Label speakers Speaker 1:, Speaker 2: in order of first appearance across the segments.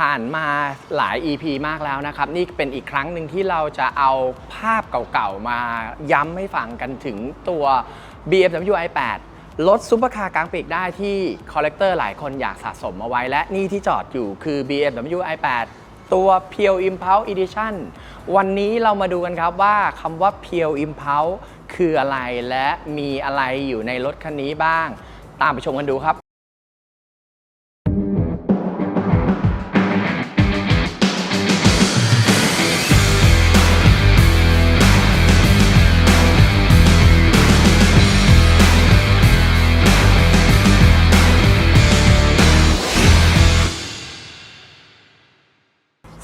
Speaker 1: ผ่านมาหลาย EP มากแล้วนะครับ นี่เป็นอีกครั้งหนึ่งที่เราจะเอาภาพเก่าๆ มาย้ำให้ฟังกันถึงตัว BMW i8 รถซุปเปอร์คาร์กลางปีกได้ที่คอลเลกเตอร์หลายคนอยากสะสมเอาไว้และนี่ที่จอดอยู่คือ BMW i8 ตัว p u r e Impulse Edition วันนี้เรามาดูกันครับว่าคำว่า p u r e Impulse คืออะไรและมีอะไรอยู่ในรถคันนี้บ้าง ตามไปชมกันดูครับ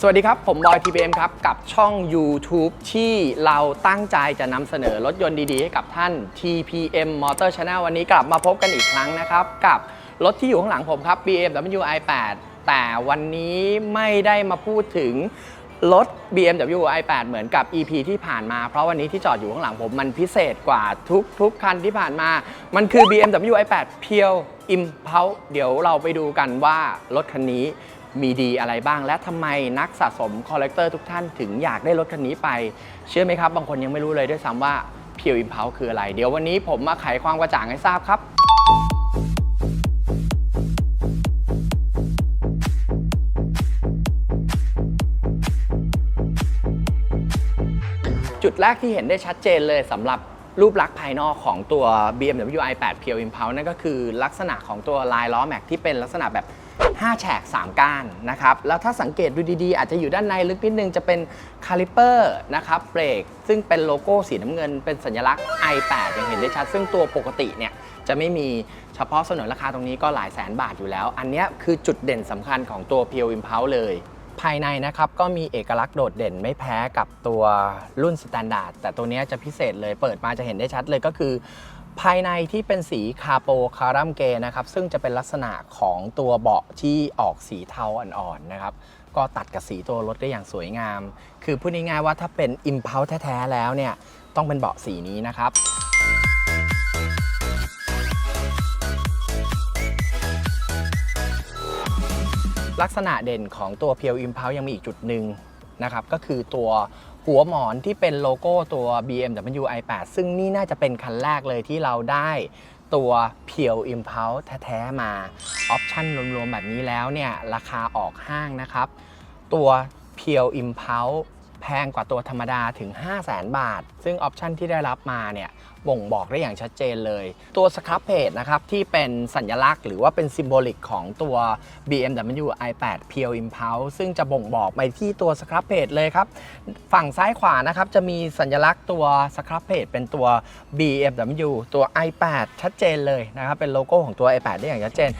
Speaker 1: วัสดีครับ ผมบอย TPM ครับ กับช่อง YouTube ที่เราตั้งใจจะนำเสนอรถยนต์ดีๆ ให้กับท่าน TPM Motor Channel วันนี้กลับมาพบกันอีกครั้งนะครับ กับรถที่อยู่ข้างหลังผมครับ BMW i8 แต่วันนี้ไม่ได้มาพูดถึงรถ BMW i8 เหมือนกับ EP ที่ผ่านมา เพราะวันนี้ที่จอดอยู่ข้างหลังผมมันพิเศษกว่าทุกๆคันที่ผ่านมา มันคือ BMW i8 Pure Impulse เดี๋ยวเราไปดูกันว่ารถคันนี้ มีดีอะไรบ้าง และทำไมนักสะสมคอลเลกเตอร์ทุกท่านถึงอยากได้รถคันนี้ไป เชื่อไหมครับ บางคนยังไม่รู้เลยด้วยซ้ำว่า Pure Impulse คืออะไร เดี๋ยววันนี้ผมมาไขความกระจ่างให้ทราบครับจุดแรกที่เห็นได้ชัดเจนเลยสำหรับรูปลักษณ์ภายนอกของตัว BMW i8 Pure Impulse นั่นก็คือลักษณะของตัวลายล้อแม็กที่เป็นลักษณะแบบ 5 แฉก 3 ก้านนะครับ แล้วถ้าสังเกตดูดีๆ อาจจะอยู่ด้านในลึกนิดนึงจะเป็นคาลิเปอร์นะครับเบรกซึ่งเป็นโลโก้สีน้ำเงิน เป็นสัญลักษณ์ i8 ยังเห็นได้ชัด ซึ่งตัวปกติเนี่ยจะไม่มีเฉพาะเสนนราคาตรงนี้ก็หลายแสนบาทอยู่แล้ว อันนี้คือจุดเด่นสำคัญของตัว Pure Impulse เลยภายในนะครับก็มีเอกลักษณ์โดดเด่นไม่แพ้กับตัวรุ่นสแตนดาร์ดแต่ตัวนี้จะพิเศษเลยเปิดมาจะเห็นได้ชัดเลยก็คือ ภายในที่เป็นสีคาโปคารัมเกนะครับ ซึ่งจะเป็นลักษณะของตัวเบาะที่ออกสีเทาอ่อนๆนะครับ ก็ตัดกับสีตัวรถได้อย่างสวยงาม คือพูดง่ายๆว่าถ้าเป็น Impulse แท้ๆแล้วเนี่ย ต้องเป็นเบาะสีนี้นะครับลักษณะเด่นของตัว p พียว Impulse ยังมีอีกจุดหนึ่งนะครับก็คือตัว หัวหมอนที่เป็นโลโก้ตัว BMW i8 ซึ่งนี่น่าจะเป็นคันแรกเลยที่เราได้ตัวเพียว Impulse แท้ๆมา ออปชั่นรวมๆแบบนี้แล้วเนี่ย ราคาออกห้างนะครับ ตัวเพียว Impulse พงกว่าตัวธรรมดาถึง 5 0 0แสนบาท ซึ่งออปชันที่ได้รับมาเนี่ยบ่งบอกได้อย่างชัดเจนเลย ตัวสครับเพจนะครับ ที่เป็นสัญลักษณ์หรือว่าเป็นซิมโบลิกของตัว BMW i8 Pure Impulse ซึ่งจะบ่งบอกไปที่ตัวสครับเพจเลยครับ ฝั่งซ้ายขวานะครับจะมีสัญลักษณ์ตัวสครับเพจเป็นตัว BMW ตัว i8 ชัดเจนเลยนะครับ เป็นโลโก้ของตัว i8 ได้อย่างชัดเจน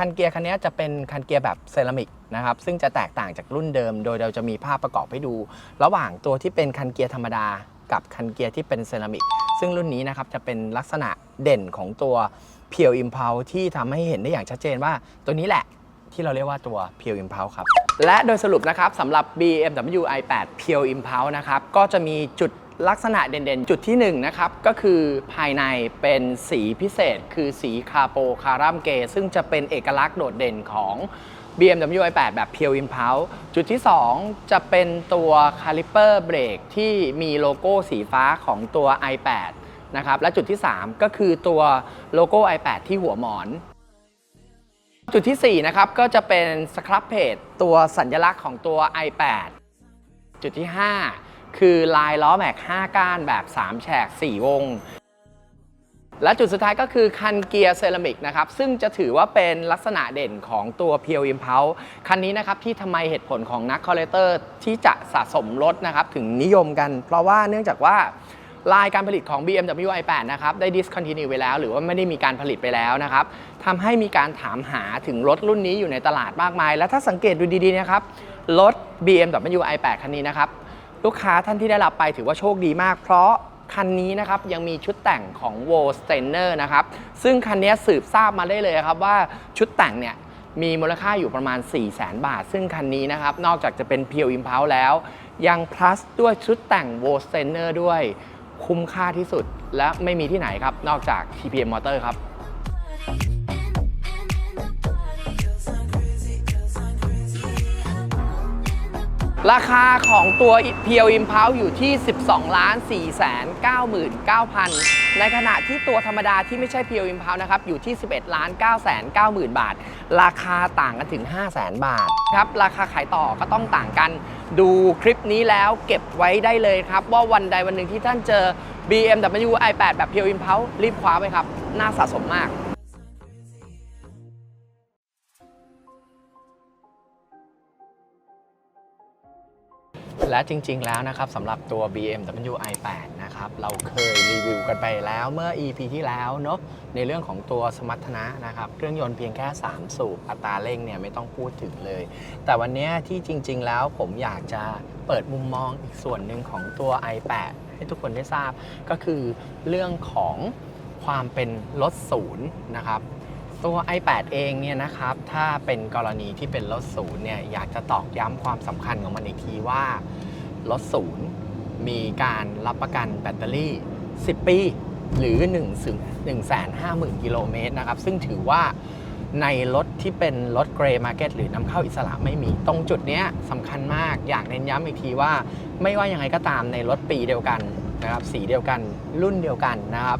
Speaker 1: คันเกียร์คันนี้จะเป็นคันเกียร์แบบเซรามิกนะครับซึ่งจะแตกต่างจากรุ่นเดิม โดยเราจะมีภาพประกอบให้ดู ระหว่างตัวที่เป็นคันเกียร์ธรรมดา กับคันเกียร์ที่เป็นเซรามิกซึ่งรุ่นนี้นะครับจะเป็นลักษณะเด่นของตัว p u r e Impulse ที่ทำให้เห็นได้อย่างชัดเจนว่า ตัวนี้แหละที่เราเรียกว่าตัว p u r e Impulse ครับและโดยสรุปนะครับสำหรับ BMW i8 p u r e Impulse นะครับก็จะมีจุด ลักษณะเด่นๆ จุดที่1นงนะครับก็คือภายในเป็นสีพิเศษ คือสีคาโปคารัมเก ซึ่งจะเป็นเอกลักษณ์โดดเด่นของ BMW i8 แบบ Pure Impulse จุดที่ 2 จะเป็นตัวคาลิเปอร์เบรกที่มีโลโก้สีฟ้าของตัว i8 นะครับและจุดที่ 3 ก็คือตัวโลโก้ i8 ที่หัวหมอน จุดที่ 4 นะครับ ก็จะเป็นสครับเพจตัวสัญลักษณ์ของตัว i8 จุดที่ 5 คือลายล้อแม็ก 5 ก้านแบบ 3 แฉก 4 วง และจุดสุดท้ายก็คือคันเกียร์เซรามิกนะครับ ซึ่งจะถือว่าเป็นลักษณะเด่นของตัว p u r e Impulse คันนี้นะครับ ที่ทำไมเหตุผลของนักคอลเลกเตอร์ที่จะสะสมรถนะครับ ถึงนิยมกัน เพราะว่าเนื่องจากว่าลายการผลิตของ BMW i8 นะครับ ได้ discontinue ไปแล้ว หรือว่าไม่ได้มีการผลิตไปแล้วนะครับทำให้มีการถามหาถึงรถรุ่นนี้อยู่ในตลาดมากมาย และถ้าสังเกตดูดีๆนะครับ รถ BMW i8 คันนี้นะครับ ลูกค้าท่านที่ได้รับไปถือว่าโชคดีมาก เพราะคันนี้นะครับยังมีชุดแต่งของ w o l s t e n e r นะครับซึ่งคันนี้สืบทราบมาได้เลยครับว่าชุดแต่งเนี่ยมีมูลค่าอยู่ประมาณ 4 0 0 0 0 0บาท ซึ่งคันนี้นะครับ นอกจากจะเป็น Pure Impulse แล้ว ยัง plus ด้วยชุดแต่ง w o l s t e n e r ด้วย คุ้มค่าที่สุดและไม่มีที่ไหนครับ นอกจาก TPM Motor ครับ ราคาของตัว p l Impulse อยู่ที่ 12ล้าน4แสน99,000 ในขณะที่ตัวธรรมดาที่ไม่ใช่ p l Impulse นะครับอยู่ที่ 11ล้าน9แสน90,000 บาท ราคาต่างกันถึง 5 0 0แสนบาทครับราคาขายต่อก็ต้องต่างกัน ดูคลิปนี้แล้วเก็บไว้ได้เลยครับ ว่าวันใดวันหนึ่งที่ท่านเจอ BMW i8 แบบ p l Impulse รีบคว้าไว้ครับ น่าสะสมมาก และจริง ๆ แล้วนะครับสำหรับตัว BMW i8 นะครับเราเคยรีวิวกันไปแล้วเมื่อ EP ที่แล้วเนาะในเรื่องของตัวสมรรถนะนะครับเครื่องยนต์เพียงแค่ 3 สูบอัตราเร่งเนี่ยไม่ต้องพูดถึงเลย แต่วันนี้ที่จริง ๆ แล้วผมอยากจะเปิดมุมมองอีกส่วนหนึ่งของตัว i8 ให้ทุกคนได้ทราบ ก็คือเรื่องของความเป็นรถศูนย์นะครับตัว i8 เองเนี่ยนะครับ ถ้าเป็นกรณีที่เป็นรถศูนย์เนี่ย อยากจะตอกย้ำความสำคัญของมันอีกทีว่า รถศูนย์มีการรับประกันแบตเตอรี่ 10 ปี หรือ 1 1 5 0 0 0 0 กิโลเมตรนะครับ ซึ่งถือว่าในรถที่เป็นรถเกรย์มาร์เก็ตหรือนำเข้าอิสระไม่มี ตรงจุดนี้สำคัญมาก อยากเน้นย้ำอีกทีว่า ไม่ว่ายังไงก็ตามในรถปีเดียวกันนะครับ สีเดียวกัน รุ่นเดียวกันนะครับ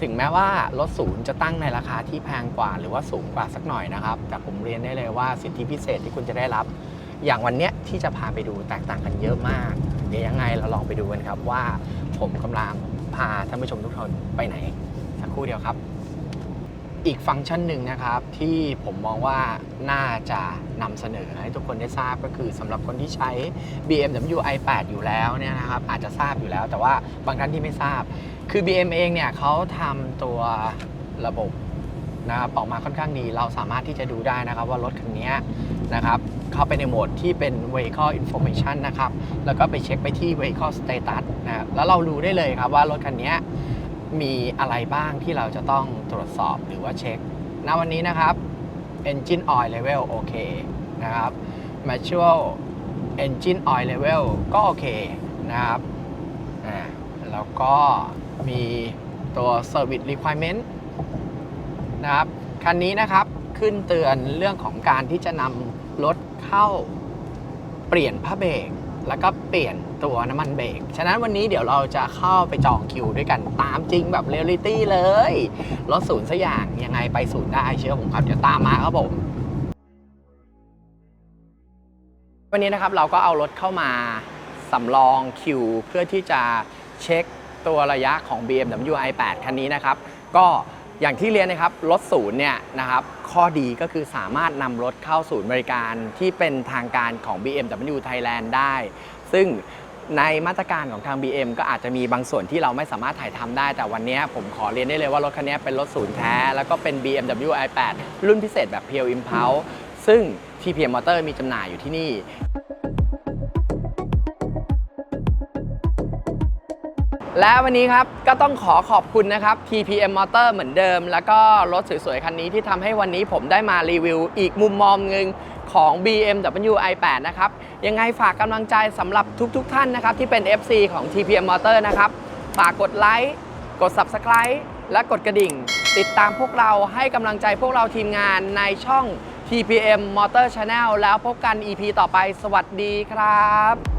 Speaker 1: ถึงแม้ว่ารถศูนย์จะตั้งในราคาที่แพงกว่า หรือว่าสูงกว่าสักหน่อยนะครับ แต่ผมเรียนได้เลยว่าสิทธิพิเศษที่คุณจะได้รับ อย่างวันเนี้ยที่จะพาไปดูแตกต่างกันเยอะมาก เดี๋ยวยังไงเราลองไปดูกันครับว่าผมกำลังพาท่านผู้ชมทุกคนไปไหน สักครู่เดียวครับ อีกฟังก์ชันหนึ่งนะครับที่ผมมองว่าน่าจะนำเสนอให้ทุกคนได้ทราบก็คือสำหรับคนที่ใช้ BMW i8 อยู่แล้วเนี่ยนะครับอาจจะทราบอยู่แล้ว แต่ว่าบางท่านที่ไม่ทราบ คือ BM เองเนี่ยเขาทำตัวระบบ นะครับออกมาค่อนข้างดี เราสามารถที่จะดูได้นะครับว่ารถคันนี้นะครับเข้าไปในโหมดที่เป็น vehicle information นะครับ แล้วก็ไปเช็คไปที่ vehicle status นะครับแล้วเรารู้ได้เลยครับว่ารถคันนี้มีอะไรบ้างที่เราจะต้องตรวจสอบหรือว่าเช็คณวันนี้นะครับ engine oil level โอเคนะครับ manual engine oil level ก็โอเคนะครับ แล้วก็มีตัว service requirement นะครับ คันนี้นะครับขึ้นเตือนเรื่องของการที่จะนำรถเข้าเปลี่ยนผ้าเบรกแล้วก็เปลี่ยนตัวน้ำมันเบรก ฉะนั้นวันนี้เดี๋ยวเราจะเข้าไปจองคิวด้วยกันตามจริงแบบเรียลลิตี้เลย รถศูนย์สักอย่างยังไงไปศูนย์ได้เชื่อผมครับ เดี๋ยวตามมาครับผม วันนี้นะครับเราก็เอารถเข้ามาสำรองคิว เพื่อที่จะเช็คตัวระยะของ BMW i8 คันนี้นะครับ ก็ อย่างที่เรียนนะครับรถศูนย์เนี่ยนะครับข้อดีก็คือสามารถนำรถเข้าศูนย์บริการที่เป็นทางการของ BMW Thailand ได้ ซึ่งในมาตรการของทาง BM ก็อาจจะมีบางส่วนที่เราไม่สามารถถ่ายทำได้ แต่วันนี้ผมขอเรียนได้เลยว่ารถคันนี้เป็นรถศูนย์แท้ แล้วก็เป็น BMW i8 รุ่นพิเศษแบบ Pure Impulse ซึ่ง TPM Motor มีจำหน่ายอยู่ที่นี่ และวันนี้ครับก็ต้องขอขอบคุณนะครับ TPM Motor เหมือนเดิม แล้วก็รถสวยๆ คันนี้ที่ทำให้วันนี้ผมได้มารีวิวอีกมุมมองหนึ่งของ BMW i8 นะครับ ยังไงฝากกำลังใจสำหรับทุกๆท่านนะครับ ที่เป็น FC ของ TPM Motor นะครับ ฝากกดไลค์กด Subscribe และกดกระดิ่ง ติดตามพวกเราให้กำลังใจพวกเราทีมงานในช่อง TPM Motor Channel แล้วพบกัน EP ต่อไป สวัสดีครับ